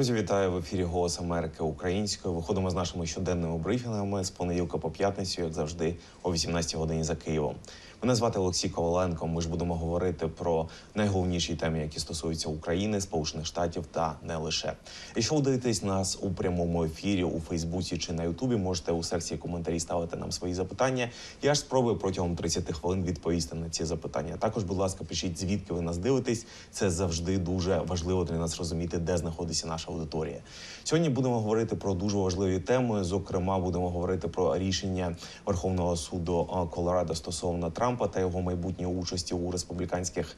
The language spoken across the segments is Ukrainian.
Друзі, вітаю в ефірі Голос Америки українською. Виходимо з нашими щоденними брифінгами з понеділка по п'ятницю, як завжди, о 18 годині за Києвом. Мене звати Олексій Коваленко. Ми ж будемо говорити про найголовніші теми, які стосуються України, Сполучених Штатів та не лише. Якщо ви дивитесь нас у прямому ефірі у Фейсбуці чи на Ютубі, можете у секції коментарі ставити нам свої запитання. Я ж спробую протягом 30 хвилин відповісти на ці запитання. Також, будь ласка, пишіть звідки ви нас дивитесь. Це завжди дуже важливо для нас розуміти, де знаходиться наша аудиторія. Сьогодні будемо говорити про дуже важливі теми. Зокрема, будемо говорити про рішення Верховного суду Колорадо стосовно Трампа та його майбутньої участі у республіканських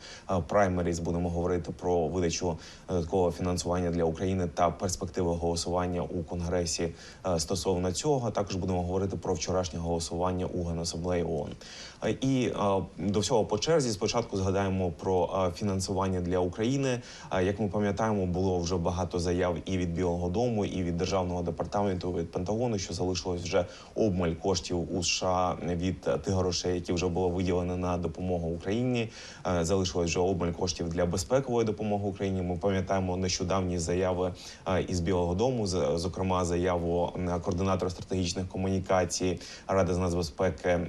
праймеріз. Будемо говорити про видачу додаткового фінансування для України та перспективи голосування у Конгресі стосовно цього. Також будемо говорити про вчорашнє голосування у Генасамблеї ООН. І до всього по черзі спочатку згадаємо про фінансування для України. Як ми пам'ятаємо, було вже багато заяв і від Білого Дому, і від державного департаменту від Пентагону, що залишилось вже обмаль коштів у США від тих грошей, які вже було виділено на допомогу Україні. Залишилось вже обмаль коштів для безпекової допомоги Україні. Ми пам'ятаємо нещодавні заяви із Білого Дому, зокрема заяву координатора стратегічних комунікацій Ради з нацбезпеки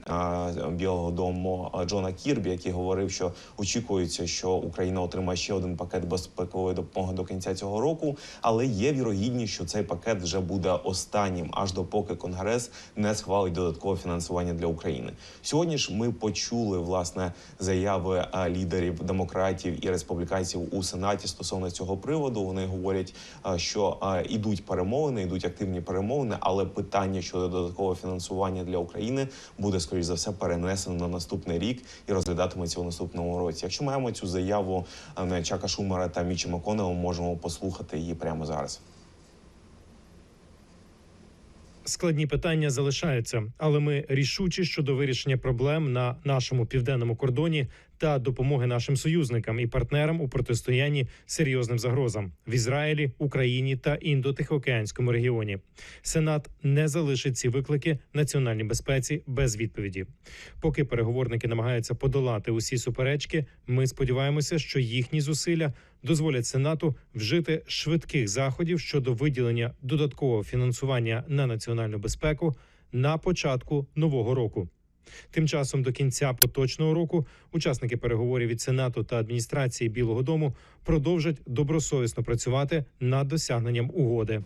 Білого Дому е, Джона Кірбі, який говорив, що очікується, що Україна отримає ще один пакет безпекової допомоги до кінця цього року, але є вірогідність, що цей пакет вже буде останнім, аж допоки Конгрес не схвалить додаткове фінансування для України. Сьогодні ж ми почули власне заяви лідерів демократів і республіканців у сенаті стосовно цього приводу. Вони говорять, що ідуть перемовини, ідуть активні перемовини, але питання щодо додаткового фінансування для України буде скоріш за все перенесено на наступний рік і розглядатиметься у наступному році. Якщо маємо цю заяву е, Чака Шумера та Мічі Маконела, можемо послухати її прямо зараз. Складні питання залишаються, але ми рішучі щодо вирішення проблем на нашому південному кордоні та допомоги нашим союзникам і партнерам у протистоянні серйозним загрозам в Ізраїлі, Україні та індотихоокеанському регіоні. Сенат не залишить ці виклики національній безпеці без відповіді. Поки переговорники намагаються подолати усі суперечки, ми сподіваємося, що їхні зусилля дозволять Сенату вжити швидких заходів щодо виділення додаткового фінансування на національну безпеку на початку нового року. Тим часом до кінця поточного року учасники переговорів від Сенату та адміністрації Білого Дому продовжать добросовісно працювати над досягненням угоди.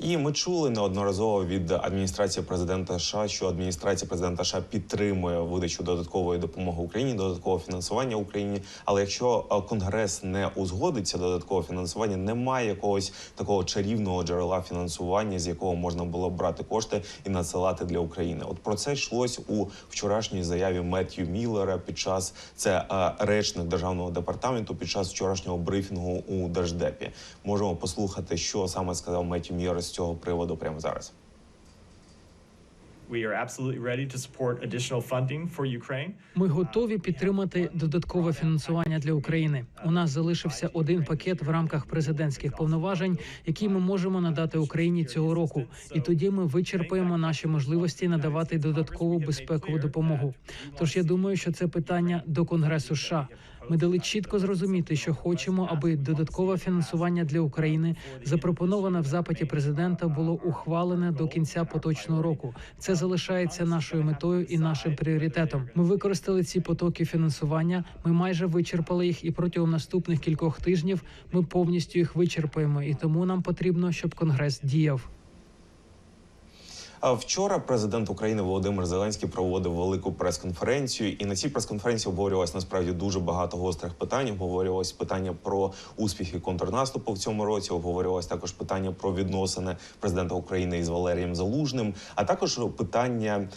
І ми чули неодноразово від адміністрації президента США, що адміністрація президента США підтримує видачу додаткової допомоги Україні, додаткового фінансування Україні. Але якщо е, Конгрес не узгодиться додаткове фінансування, немає якогось такого чарівного джерела фінансування, з якого можна було б брати кошти і надсилати для України. От про це йшлось у вчорашній заяві Меттью Міллера під час це е, речник державного департаменту під час вчорашнього брифінгу у Держдепі. Можемо послухати, що саме сказав Меттью Міллер з цього приводу прямо зараз. Ми готові підтримати додаткове фінансування для України. У нас залишився один пакет в рамках президентських повноважень, який ми можемо надати Україні цього року. І тоді ми вичерпаємо наші можливості надавати додаткову безпекову допомогу. Тож я думаю, що це питання до Конгресу США. Ми дали чітко зрозуміти, що хочемо, аби додаткове фінансування для України, запропоноване в запиті президента, було ухвалене до кінця поточного року. Це залишається нашою метою і нашим пріоритетом. Ми використали ці потоки фінансування. Ми майже вичерпали їх, і протягом наступних кількох тижнів ми повністю їх вичерпаємо. І тому нам потрібно, щоб конгрес діяв. Вчора президент України Володимир Зеленський проводив велику прес-конференцію, і на цій прес-конференції обговорювалось насправді дуже багато гострих питань. Обговорювалось питання про успіхи контрнаступу в цьому році. Обговорювалось також питання про відносини президента України із Валерієм Залужним, а також питання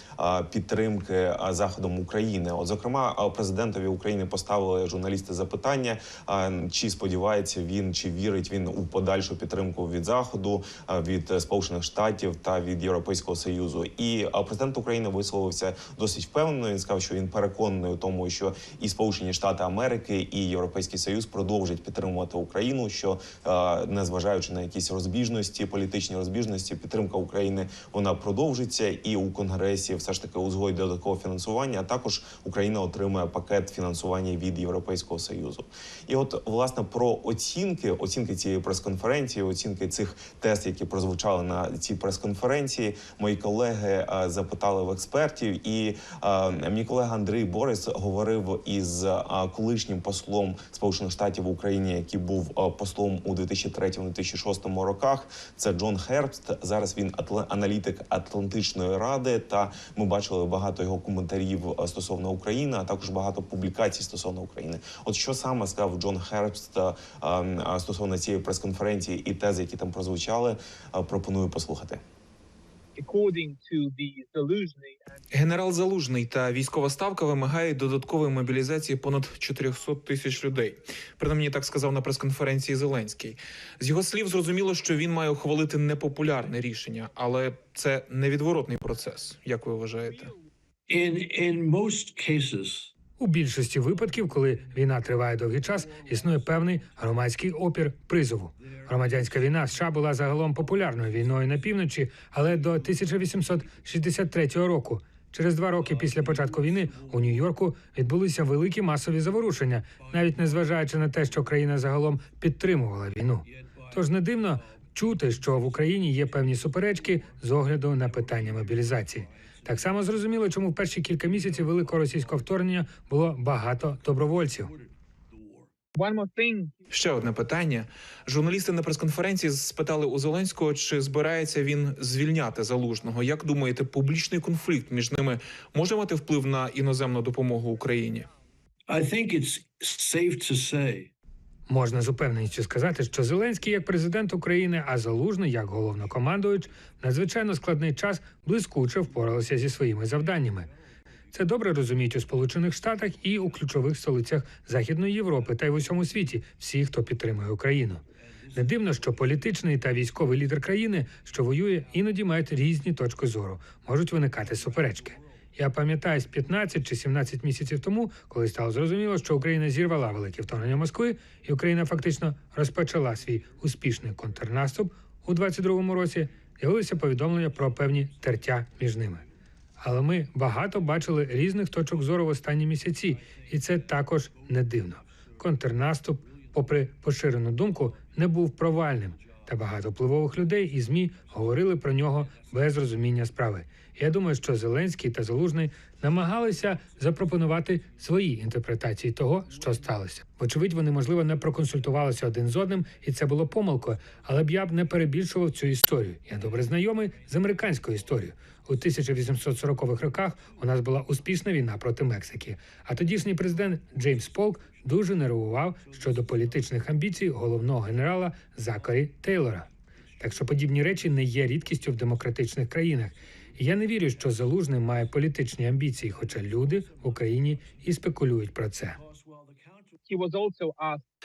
підтримки заходом України. От зокрема, президентові України поставили журналісти запитання, чи сподівається він, чи вірить він у подальшу підтримку від заходу, від Сполучених Штатів та від Європейського Європейського союзу. І президент України висловився досить впевнено. Він сказав, що він переконаний у тому, що і Сполучені Штати Америки, і Європейський Союз продовжать підтримувати Україну. Що е, незважаючи на якісь розбіжності, політичні розбіжності, підтримка України вона продовжиться, і у конгресі все ж таки узгодять додаткове фінансування. А також Україна отримає пакет фінансування від Європейського союзу. І от власне про оцінки, оцінки цієї прес-конференції, оцінки цих тез, які прозвучали на цій прес-конференції. Мої колеги е, запитали в експертів, і е, мій колега Андрій Борис говорив із е, колишнім послом Сполучених Штатів в Україні, який був послом у 2003-2006 роках. Це Джон Хербст. Зараз він аналітик Атлантичної ради. Та ми бачили багато його коментарів стосовно України, а також багато публікацій стосовно України. От що саме сказав Джон Хербст стосовно цієї прес-конференції і тези, які там прозвучали, пропоную послухати. Генерал Залужний та військова ставка вимагають додаткової мобілізації понад 400 тисяч людей. Принаймні так сказав на прес-конференції Зеленський. З його слів зрозуміло, що він має ухвалити непопулярне рішення, але це невідворотний процес. Як ви вважаєте? In in most cases, У більшості випадків, коли війна триває довгий час, існує певний громадський опір призову. Громадянська війна США була загалом популярною війною на півночі, але до 1863 року, через два роки після початку війни, у Нью-Йорку відбулися великі масові заворушення, навіть незважаючи на те, що країна загалом підтримувала війну. Тож не дивно чути, що в Україні є певні суперечки з огляду на питання мобілізації. Так само зрозуміло, чому в перші кілька місяців великого російського вторгнення було багато добровольців. Ще одне питання. Журналісти на прес-конференції спитали у Зеленського, чи збирається він звільняти залужного. Як думаєте, публічний конфлікт між ними може мати вплив на іноземну допомогу Україні? I think it's safe to say Можна з упевненістю сказати, що Зеленський як президент України, а Залужний як головнокомандуючий, в надзвичайно складний час блискуче впоралися зі своїми завданнями. Це добре розуміють у Сполучених Штатах і у ключових столицях Західної Європи та й в усьому світі всі, хто підтримує Україну. Не дивно, що політичний та військовий лідер країни, що воює, іноді мають різні точки зору, можуть виникати суперечки. Я пам'ятаю з 15 чи 17 місяців тому, коли стало зрозуміло, що Україна зірвала велике вторгнення Москви, і Україна фактично розпочала свій успішний контрнаступ у 22-му році. З'явилися повідомлення про певні тертя між ними. Але ми багато бачили різних точок зору в останні місяці, і це також не дивно. Контрнаступ, попри поширену думку, не був провальним. Та багато впливових людей і змі говорили про нього без розуміння справи. Я думаю, що Зеленський та Залужний намагалися запропонувати свої інтерпретації того, що сталося. Вочевидь, вони можливо не проконсультувалися один з одним, і це було помилкою. Але б я б не перебільшував цю історію. Я добре знайомий з американською історією. У 1840-х роках у нас була успішна війна проти Мексики. А тодішній президент Джеймс Полк дуже нервував щодо політичних амбіцій головного генерала Закарі Тейлора. Так що подібні речі не є рідкістю в демократичних країнах. І я не вірю, що залужний має політичні амбіції, хоча люди в Україні і спекулюють про це.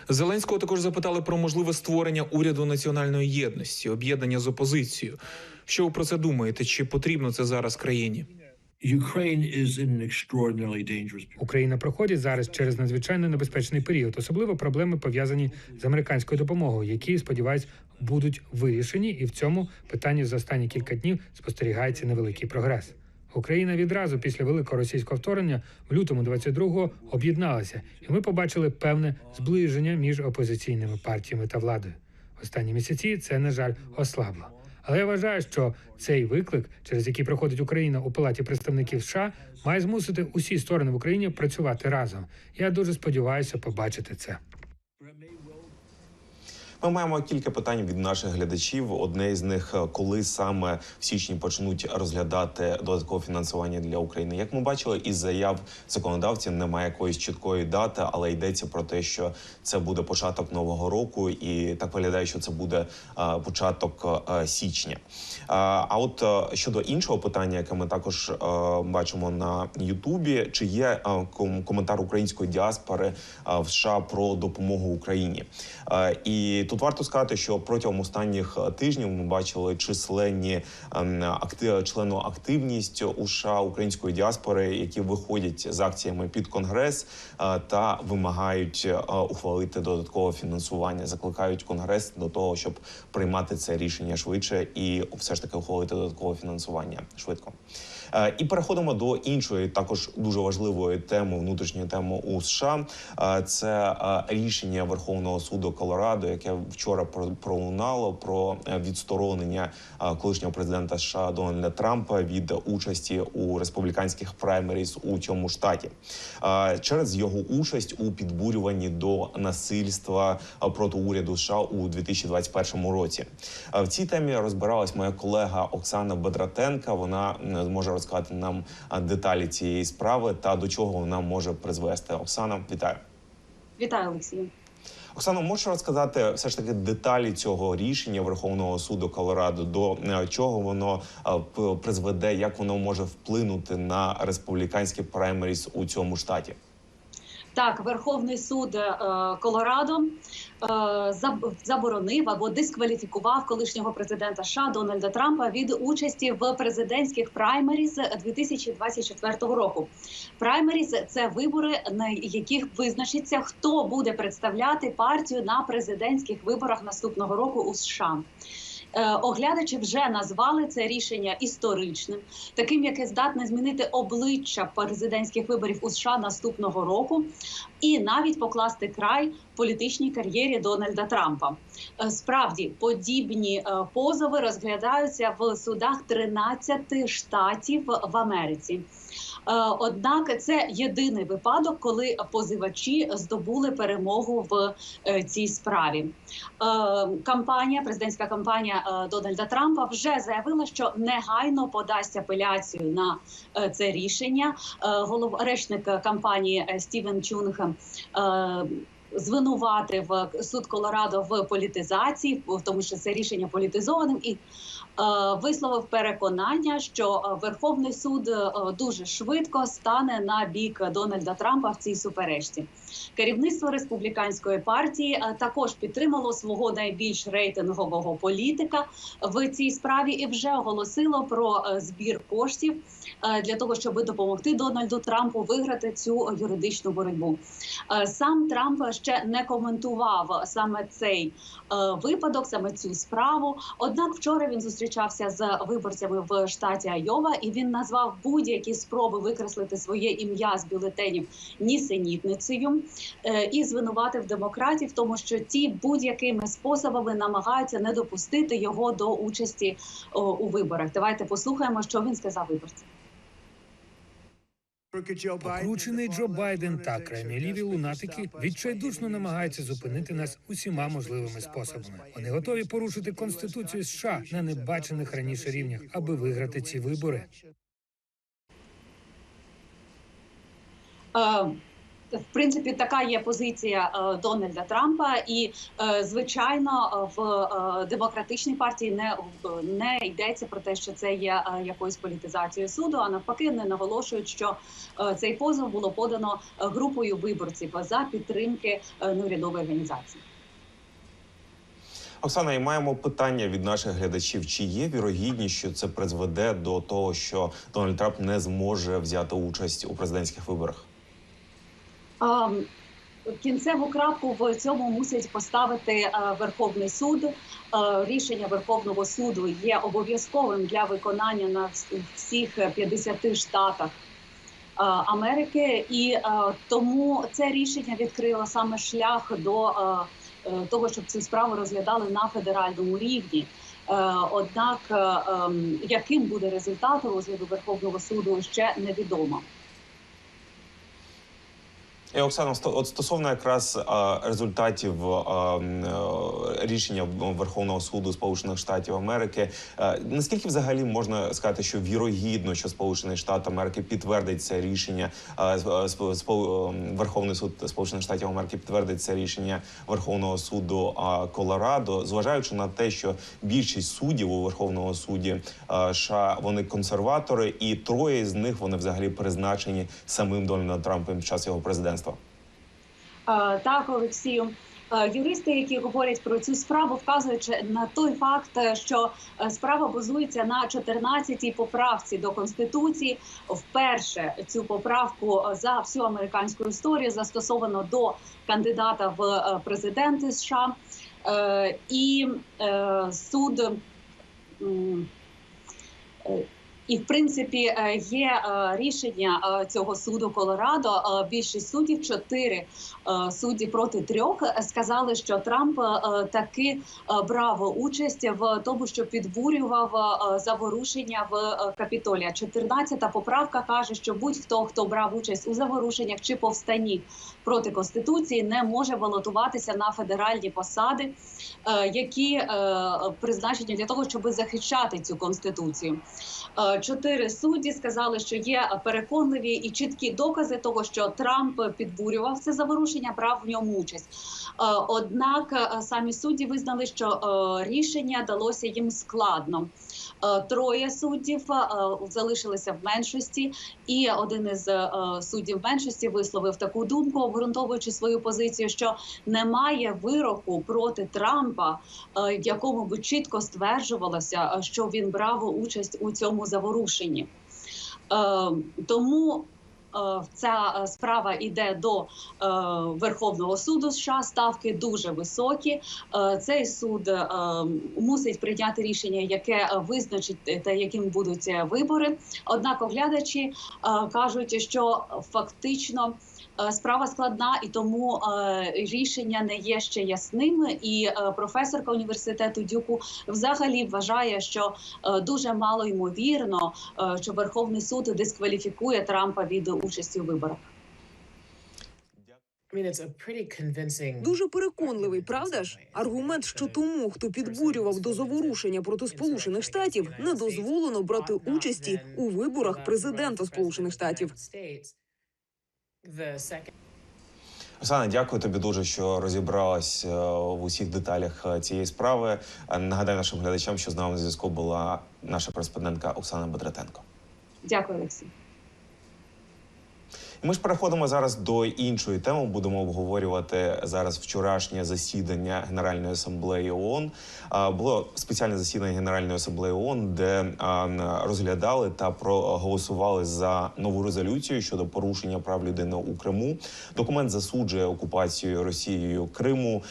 Зеленського також запитали про можливе створення уряду національної єдності, об'єднання з опозицією. Що ви про це думаєте? Чи потрібно це зараз країні? Україна проходить зараз через надзвичайно небезпечний період, особливо проблеми пов'язані з американською допомогою, які сподіваюсь будуть вирішені, і в цьому питанні за останні кілька днів спостерігається невеликий прогрес. Україна відразу після великого російського вторгнення в лютому 22-го об'єдналася, і ми побачили певне зближення між опозиційними партіями та владою. Останні місяці це на жаль ослабло. Але я вважаю, що цей виклик, через який проходить Україна у палаті представників США, має змусити усі сторони в Україні працювати разом. Я дуже сподіваюся побачити це. Ми маємо кілька питань від наших глядачів. Одне з них е, коли саме в січні почнуть розглядати додаткове фінансування для України. Як ми бачили, із заяв законодавців немає якоїсь чіткої дати, але йдеться про те, що це буде початок нового року, і так виглядає, що це буде е, початок е, січня. А от щодо іншого питання, яке ми також бачимо на Ютубі, чи є ком- коментар української діаспори в США про допомогу Україні? І тут варто сказати, що протягом останніх е, тижнів ми бачили численні ем, акти... члену активність у США української діаспори, які виходять з акціями під конгрес е, та вимагають е, ухвалити додаткове фінансування. Закликають конгрес до того, щоб приймати це рішення швидше і все ж таки ухвалити додаткове фінансування швидко. І переходимо до іншої, також дуже важливої теми, внутрішньої теми у США. Це рішення Верховного суду Колорадо, яке вчора пролунало про е, відсторонення е, колишнього президента США Дональда Трампа від участі у республіканських праймеріс у цьому штаті Е, через його участь у підбурюванні до насильства проти уряду США у 2021 році. В цій темі розбиралась моя колега Оксана Бедратенка. Вона зможе розказати нам деталі цієї справи та до чого вона може призвести. Оксана, вітаю. Вітаю, Олексію. Оксано, можеш розказати все ж таки деталі цього рішення Верховного суду Колорадо, до е, чого воно е, призведе, як воно може вплинути на республіканські праймеріс у цьому штаті? Так, Верховний суд е, Колорадо е, заборонив або дискваліфікував колишнього президента США Дональда Трампа від участі в президентських праймеріз 2024 року. Праймеріз це вибори, на яких визначиться, хто буде представляти партію на президентських виборах наступного року у США. Е, Оглядачі вже назвали це рішення історичним, таким, яке здатне змінити обличчя президентських виборів у США наступного року, і навіть покласти край політичній кар'єрі Дональда Трампа. Е, Справді подібні е, позови розглядаються в судах 13 штатів в Америці. Е, Однак це єдиний випадок, коли позивачі здобули перемогу в е, цій справі. Е, Кампанія, президентська кампанія Дональда Трампа вже заявила, що негайно подасть апеляцію на це рішення. Голов речник кампанії Стівен Чунг. Звинуватив суд Колорадо в політизації, в тому, що це рішення політизованим, і е, висловив переконання, що е, Верховний суд е, дуже швидко стане на бік Дональда Трампа в цій суперечці. Керівництво республіканської партії е, також підтримало свого найбільш рейтингового політика в цій справі і вже оголосило про е, збір коштів е, для того, щоб допомогти Дональду Трампу виграти цю юридичну боротьбу. Сам Трамп ще не коментував саме цей випадок, саме цю справу. Однак вчора він зустрічався з виборцями в штаті Айова, і він назвав будь-які спроби викреслити своє ім'я з бюлетенів нісенітницею і звинуватив демократів, в тому що ті будь-якими способами намагаються не допустити його до участі у виборах. Давайте послухаємо, що він сказав виборцям. Покручений Джо Байден та крайні ліві лунатики відчайдушно намагаються зупинити нас усіма можливими способами. Вони готові порушити конституцію США на небачених раніше рівнях, аби виграти ці вибори. Е, В принципі, така є позиція е, Дональда Трампа, і е, звичайно, в е, демократичній партії не не йдеться про те, що це є якоюсь політизацією суду. А навпаки, вони наголошують, що цей позов було подано групою виборців за підтримки неурядової організації. Оксана, і маємо питання від наших глядачів: чи є вірогідність, що це призведе до того, що Дональд Трамп не зможе взяти участь у президентських виборах? А, Кінцеву крапку в цьому мусить поставити е, Верховний суд. Е, Рішення Верховного суду є обов'язковим для виконання на всіх 50 штатах е, Америки, і тому це рішення відкрило саме шлях до того, щоб цю справу розглядали на федеральному рівні. Однак, ем, яким буде результат розгляду Верховного суду, ще невідомо. І Оксана, от стосовно якраз результатів е, рішення Верховного суду Сполучених Штатів Америки, е, наскільки взагалі можна сказати, що вірогідно, що Сполучений Штат Америки підтвердить це рішення, е, Верховний суд Сполучених Штатів Америки підтвердить це рішення Верховного суду Колорадо, зважаючи на те, що більшість суддів у Верховному суді США вони консерватори, і троє з них вони взагалі призначені самим Дональдом Трампом під час його президентства. Е, Так, Олексію. Е, Юристи, які говорять про цю справу, вказуючи на той факт, е, що справа базується на 14-й поправці до конституції. Вперше цю поправку за всю американську історію застосовано до кандидата в президенти США, і суд. І в принципі е, є е, рішення е, цього суду Колорадо. Більшість суддів, чотири судді проти трьох, сказали, що Трамп таки брав участь в тому, що підбурював заворушення в Капітолія. 14-та поправка каже, що будь-хто, хто брав участь у заворушеннях чи повстанні проти конституції, не може балотуватися на федеральні посади, е, які е, призначені для того, щоб захищати цю конституцію. Е, Чотири судді сказали, що є переконливі і чіткі докази того, що Трамп підбурював це заворушення, брав в ньому участь. Однак самі судді визнали, що рішення далося їм складно. Троє суддів залишилися в меншості, і один із суддів меншості висловив таку думку, обґрунтовуючи свою позицію, що немає вироку проти Трампа, е, в якому би чітко стверджувалося, е, що він брав участь у цьому заворушенні. Е, Тому е, ця е, справа йде до е, Верховного суду США. Ставки дуже високі. Е, Цей суд е, мусить прийняти рішення, яке е, визначить е, те, яким будуть е, вибори. Однак оглядачі е, кажуть, що фактично. Е, Справа складна і тому е, рішення не є ще ясним. І е, професорка університету Дюку взагалі вважає, що дуже мало ймовірно, що Верховний суд дискваліфікує Трампа від участі у виборах. Дуже переконливий, правда ж? Аргумент, що тому, хто підбурював до заворушення проти Сполучених Штатів, не дозволено брати участі у виборах президента Сполучених Штатів. Оксана, дякую тобі дуже, що розібралась е, в усіх деталях е, цієї справи. Е, Нагадаю нашим глядачам, що з нами на зв'язку була наша кореспондентка Оксана Бедратенко. Дякую, Олексій. Ми ж переходимо зараз до іншої теми. Будемо обговорювати зараз вчорашнє засідання Генеральної асамблеї ООН. Було спеціальне засідання Генеральної асамблеї ООН, де розглядали та проголосували за нову резолюцію щодо порушення прав людини у Криму. Документ засуджує окупацію Росією Криму,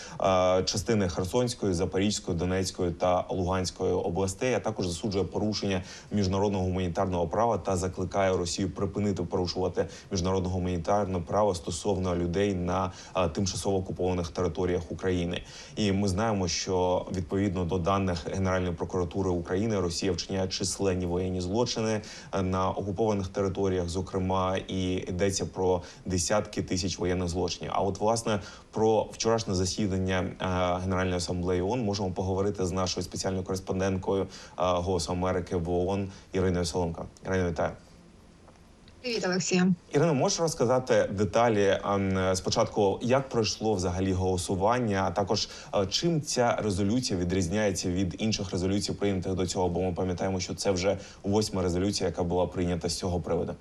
частини Херсонської, Запорізької, Донецької та Луганської областей. А також засуджує порушення міжнародного гуманітарного права та закликає Росію припинити порушувати міжнародне гуманітарне право стосовно людей на тимчасово окупованих територіях України. І ми знаємо, що відповідно до даних Генеральної прокуратури України Росія вчиняє численні воєнні злочини е, на окупованих територіях, зокрема, і йдеться про десятки тисяч воєнних злочинів. А от власне про вчорашнє засідання е, Генеральної асамблеї ООН можемо поговорити з нашою спеціальною кореспонденткою е, Голосу Америки в ООН Іриною Соломко. Ірина, вітаю. Привіт, Олексія. Ірино, можеш розказати деталі спочатку, як пройшло взагалі голосування, а також чим ця резолюція відрізняється від інших резолюцій, прийнятих до цього? Бо ми пам'ятаємо, що це вже восьма резолюція, яка була прийнята з цього приводу.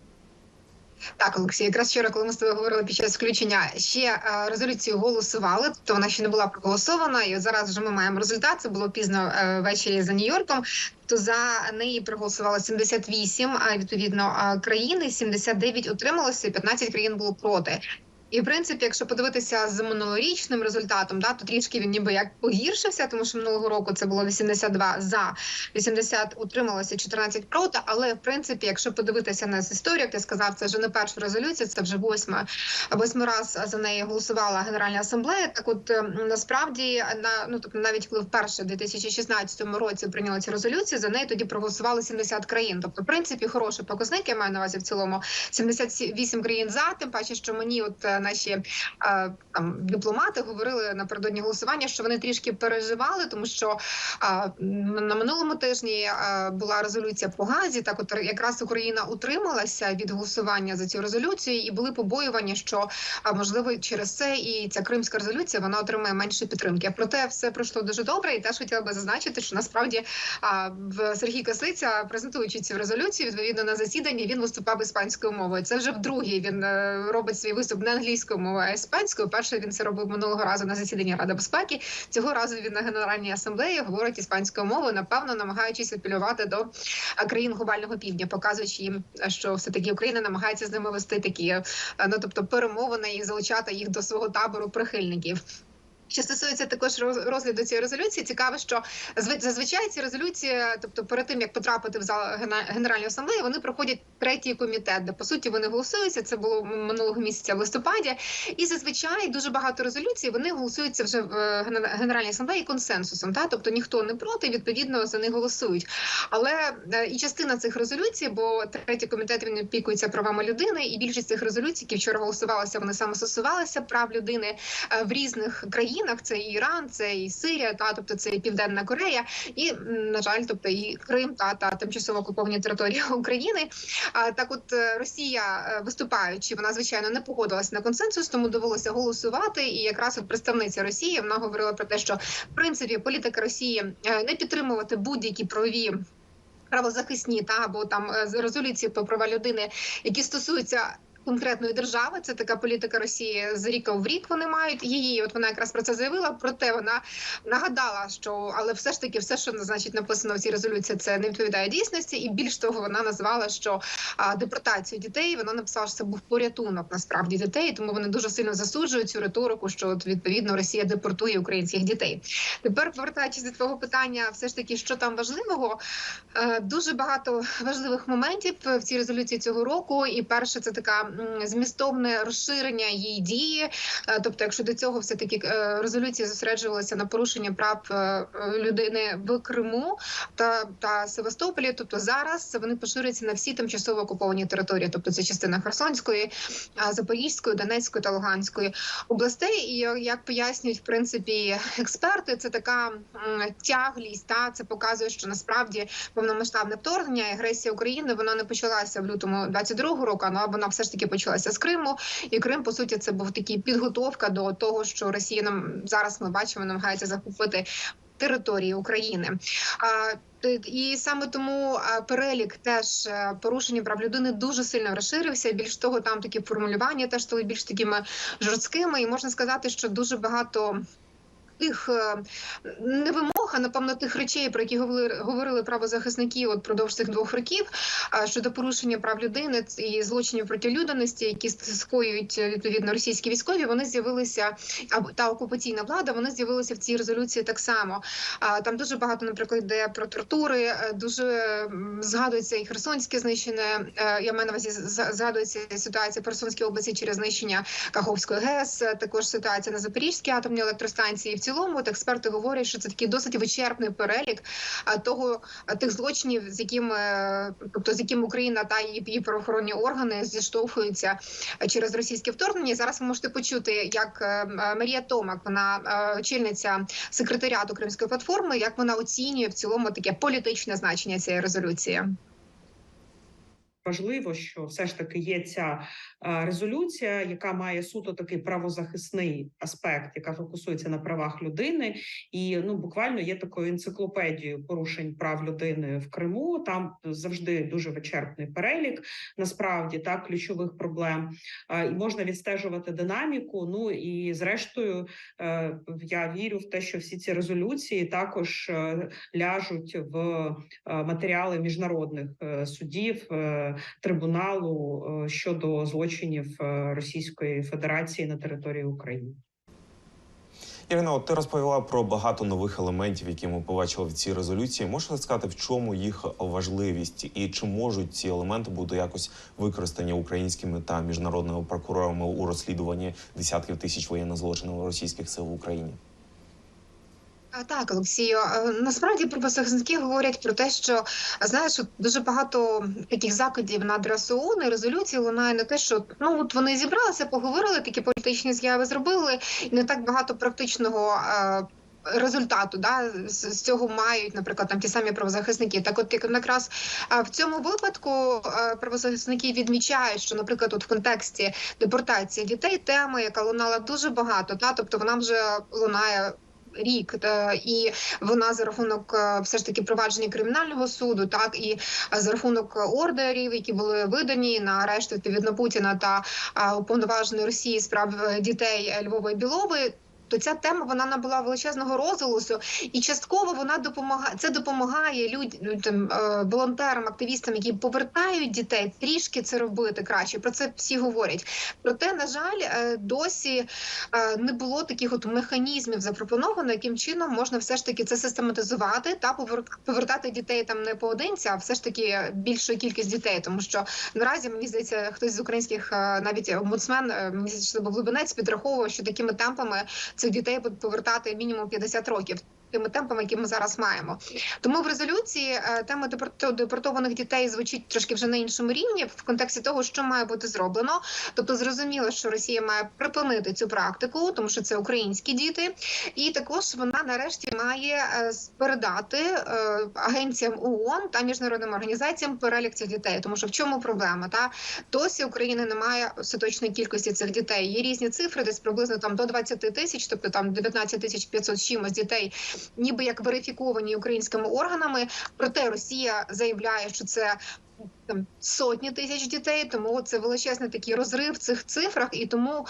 Так, Олексій, якраз вчора, коли ми з тобою говорили під час включення, ще е, резолюцію голосували, то вона ще не була проголосована. І от зараз вже ми маємо результат. Це було пізно е, ввечері за Нью-Йорком. То за неї проголосувало 78, а відповідно е, країни, 79 утрималося, і 15 країн було проти. І в принципі, якщо подивитися з минулорічним результатом, да, то трішки він ніби як погіршився, тому що минулого року це було 82 за, 80 утрималося, 14 проти. Але в принципі, якщо подивитися на історію, як ти сказав, це вже не перша резолюція, це вже восьма восьмий раз за неї голосувала Генеральна асамблея. Так, от ем, насправді на ну тобто, навіть коли вперше в 2016 році прийняли ці резолюції, за неї тоді проголосували 70 країн. Тобто, в принципі, хороший показник. Я маю на увазі в цілому 78 країн за. Тим паче, що мені от е, наші е, там дипломати говорили напередодні голосування, що вони трішки переживали, тому що на минулому тижні е, була резолюція по газі. Так, от якраз Україна утрималася від голосування за цю резолюцію, і були побоювання, що можливо через це і ця кримська резолюція вона отримає менше підтримки. Проте все пройшло дуже добре, і теж хотіла би зазначити, що насправді в Сергій Каслиця, презентуючи цю резолюцію, відповідно на засіданні він виступав іспанською мовою. Це вже вдруге він е, робить свій виступ не англійською. мовою, а іспанською. Перше він це робив минулого разу на засіданні Ради безпеки. Цього разу він на генеральній асамблеї говорить іспанською мовою, напевно, намагаючись апелювати до країн глобального півдня, показуючи їм, що все таки Україна намагається з ними вести такі, е, ну тобто перемовини і залучати їх до свого табору прихильників. Що стосується також розгляду цієї резолюції, цікаво, що зви- зазвичай ці резолюції, тобто перед тим як потрапити в зал Генеральної асамблеї, вони проходять третій комітет, де по суті вони голосуються. Це було минулого місяця в листопаді. І зазвичай дуже багато резолюцій вони голосуються вже в е, Генеральній асамблеї консенсусом. Та тобто ніхто не проти, відповідно за них голосують. Але е, і частина цих резолюцій, бо третій комітет він опікується правами людини, і більшість цих резолюцій, які вчора голосувалися, вони саме стосувалися прав людини е, в різних країнах. Це і Іран, це і Сирія, та тобто це і Південна Корея, і на жаль, тобто і Крим та та тимчасово окуповані території України. А так, от е, Росія е, виступаючи, вона звичайно не погодилася на консенсус, тому довелося голосувати. І якраз от представниця Росії вона говорила про те, що в принципі політика Росії е, не підтримувати будь-які правові. Правозахисні та або там резолюції про права людини, які стосуються конкретної держави. Це така політика Росії з ріка в рік. Вони мають її. От вона якраз про це заявила. Проте вона нагадала, що але все ж таки, все, що значить написано в цій резолюції, це не відповідає дійсності. І більш того, вона назвала, що а, депортацію дітей вона написала, що це був порятунок насправді дітей. Тому вони дуже сильно засуджують цю риторику, що от, відповідно Росія депортує українських дітей. Тепер повертаючись до твого питання, все ж таки, що там важливого, Е, дуже багато важливих моментів в цій резолюції цього року. І перше, це така змістовне розширення її дії. Е, Тобто, якщо до цього все таки резолюція зосереджувалася на порушення прав е, е, людини в Криму та, та Севастополі, тобто зараз вони поширюються на всі тимчасово окуповані території, тобто це частина Херсонської, Запорізької, Донецької та Луганської областей. І е, як пояснюють в принципі експерти, це така тяглість. Та це показує, що насправді повномасштабне вторгнення і агресія України вона не почалася в лютому 22-го року, але вона все ж таки почалася з Криму. І Крим, по суті, це був такий підготовка до того, що Росія нам зараз ми бачимо, намагається захопити території України. І саме тому перелік теж е, порушення прав людини дуже сильно розширився. Більш того, там такі формулювання теж стали більш такими жорсткими, і можна сказати, що дуже багато. Тих е, не вимог, а напевно тих речей, про які говорили, говорили правозахисники от продовж цих двох років щодо порушення прав людини і злочинів проти людяності, які скоюють е, відповідно російські військові, вони з'явилися або та окупаційна влада. Вони з'явилися в цій резолюції так само. Там дуже багато, наприклад, йде про тортури, е, дуже згадується і Херсонське знищене. е, Я маю на увазі згадується ситуація в Херсонській області через знищення Каховської ГЕС. Також ситуація на Запорізькій атомній електростанції. В цілому експерти говорять, що це такий досить вичерпний перелік а, того тих злочинів, з якими е, тобто з яким Україна та її, правоохоронні органи зіштовхуються е, через російське вторгнення. Зараз ви можете почути, як е, Марія Томак, вона е, очільниця секретаріату Кримської платформи, як вона оцінює в цілому таке політичне значення цієї резолюції. Важливо, що все ж таки є ця е, резолюція, яка має суто такий правозахисний аспект, яка фокусується на правах людини, і ну буквально є такою енциклопедією порушень прав людини в Криму. Там завжди дуже вичерпний перелік, насправді так ключових проблем, Е, і можна відстежувати динаміку. Ну і зрештою, е, я вірю в те, що всі ці резолюції також ляжуть в матеріали міжнародних судів. Трибуналу е, щодо злочинів е, Російської Федерації на території України. Ірина, от ти розповіла про багато нових елементів, які ми побачили в цій резолюції. Можеш сказати, в чому їх важливість, і чи можуть ці елементи бути якось використані українськими та міжнародними прокурорами у розслідуванні десятків тисяч воєнних злочинів російських сил в Україні? Так, Олексію, насправді правозахисники говорять про те, що знаєш, дуже багато таких закидів на адресу ООН і резолюції лунає на те, що ну от вони зібралися, поговорили, такі політичні з'яви зробили, і не так багато практичного. Результату да з, цього мають, наприклад, там ті самі правозахисники. Так, от як якраз в цьому випадку правозахисники відмічають, що, наприклад, от в контексті депортації дітей тема, яка лунала дуже багато, да, тобто вона вже лунає рік, е, і вона за рахунок е, все ж таки провадження кримінального суду, так і е, за рахунок ордерів, які були видані на арешт відповідно Путіна та уповноваженої Росії справ дітей Львова і Білови. То ця тема вона набула величезного розголосу, і частково вона допомагає. Це допомагає людям, е, волонтерам, активістам, які повертають дітей, трішки це робити краще. Про це всі говорять. Проте, на жаль, е, досі е, не було таких от механізмів запропоновано, яким чином можна все ж таки це систематизувати та повер- повертати дітей там не поодинці, а все ж таки більшу кількість дітей. Тому що наразі мені здається, хтось з українських навіть омбудсмен мені здається, Лубенець, підраховував, що такими темпами цих дітей повертати мінімум 50 років. Тими темпами, які ми зараз маємо, тому в резолюції е, тема депорт- депортованих дітей звучить трошки вже на іншому рівні в контексті того, що має бути зроблено. Тобто, зрозуміло, що Росія має припинити цю практику, тому що це українські діти, і також вона нарешті має е, передати е, агенціям ООН та міжнародним організаціям перелік цих дітей. Тому що в чому проблема? Та досі України немає остаточної кількості цих дітей. Є різні цифри, десь приблизно там до 20 тисяч, тобто там 19 тисяч 500 з чимось дітей, ніби як верифіковані українськими органами. Проте Росія заявляє, що це. Там сотні тисяч дітей, тому це величезний такий розрив в цих цифрах, і тому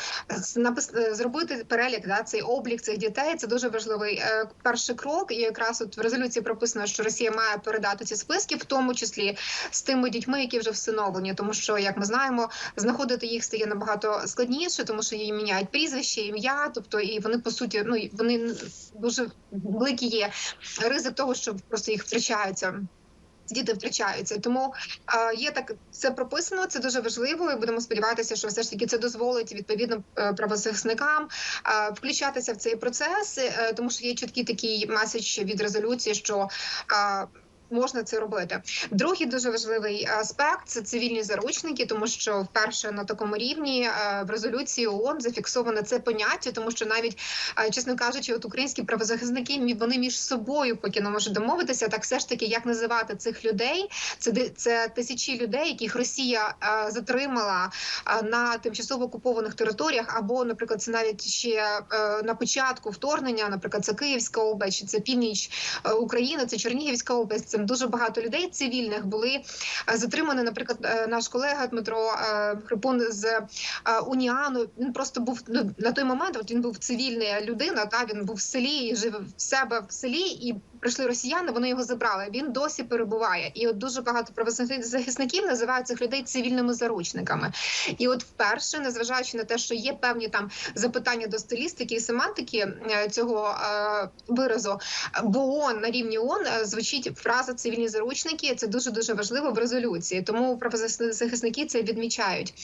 напис... е, зробити перелік, да, цей облік цих дітей це дуже важливий е, перший крок. І якраз от в резолюції прописано, що Росія має передати ці списки, в тому числі з тими дітьми, які вже всиновлені, тому що, як ми знаємо, знаходити їх стає набагато складніше, тому що їм міняють прізвище, ім'я, тобто і вони по суті, ну вони дуже великий є ризик того, що просто їх втрачаються. Діти включаються. тому е, є так це прописано. Це дуже важливо. і Будемо сподіватися, що все ж таки це дозволить відповідно е, правозахисникам е, включатися в цей процес, тому що є чіткий такий меседж від резолюції, що Можна це робити. Другий дуже важливий аспект це цивільні заручники, тому що вперше на такому рівні е, в резолюції ООН зафіксовано це поняття, тому що навіть е, чесно кажучи, от українські правозахисники вони між собою поки не можуть домовитися. Так все ж таки, як називати цих людей? Це це тисячі людей, яких Росія е, затримала на тимчасово окупованих територіях, або, наприклад, це навіть ще на початку вторгнення, наприклад, це Київська область, це північ України, це Чернігівська область. Це дуже багато людей цивільних були е, затримані. Наприклад, е, наш колега Дмитро е, Хрипун з Уніану. Він просто був ну, на той момент. От він був цивільна людина. Та він був в селі і жив в себе в селі і. Прийшли росіяни, вони його забрали. Він досі перебуває, і от дуже багато правозахисників називають цих людей цивільними заручниками. І от вперше, незважаючи на те, що є певні там запитання до стилістики і семантики е, цього е, виразу, бо ООН, на рівні ООН е, звучить фраза цивільні заручники. Це дуже дуже важливо в резолюції. Тому правозахисники це відмічають.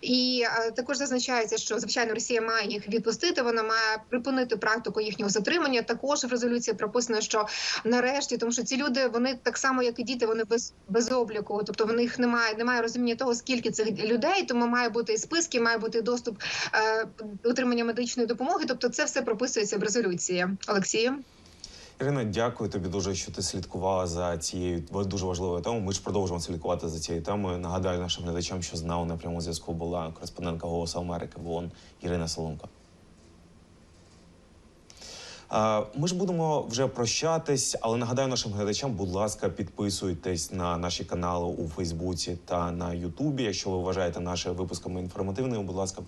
І е, також зазначається, що звичайно Росія має їх відпустити. Вона має припинити практику їхнього затримання. Також в резолюції прописано, що нарешті, тому що ці люди вони так само, як і діти, вони без без обліку. Тобто в них немає немає розуміння того, скільки цих людей. Тому має бути і списки, має бути доступ е, отримання медичної допомоги. Тобто, це все прописується в резолюції. Олексію. Ірина, дякую тобі дуже, що ти слідкувала за цією дуже важливою темою. Ми ж продовжуємо слідкувати за цією темою. Нагадаю нашим глядачам, що з нами на прямому зв'язку була кореспондентка Голосу Америки в ООН Ірина Соломко. Ми ж будемо вже прощатись, але нагадаю нашим глядачам, будь ласка, підписуйтесь на наші канали у Фейсбуці та на Ютубі. Якщо ви вважаєте наші випусками інформативними, будь ласка,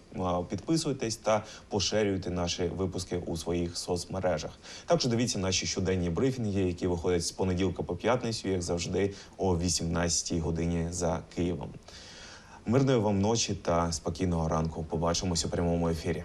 підписуйтесь та поширюйте наші випуски у своїх соцмережах. Також дивіться наші щоденні брифінги, які виходять з понеділка по п'ятницю, як завжди, о 18 годині за Києвом. Мирної вам ночі та спокійного ранку. Побачимось у прямому ефірі.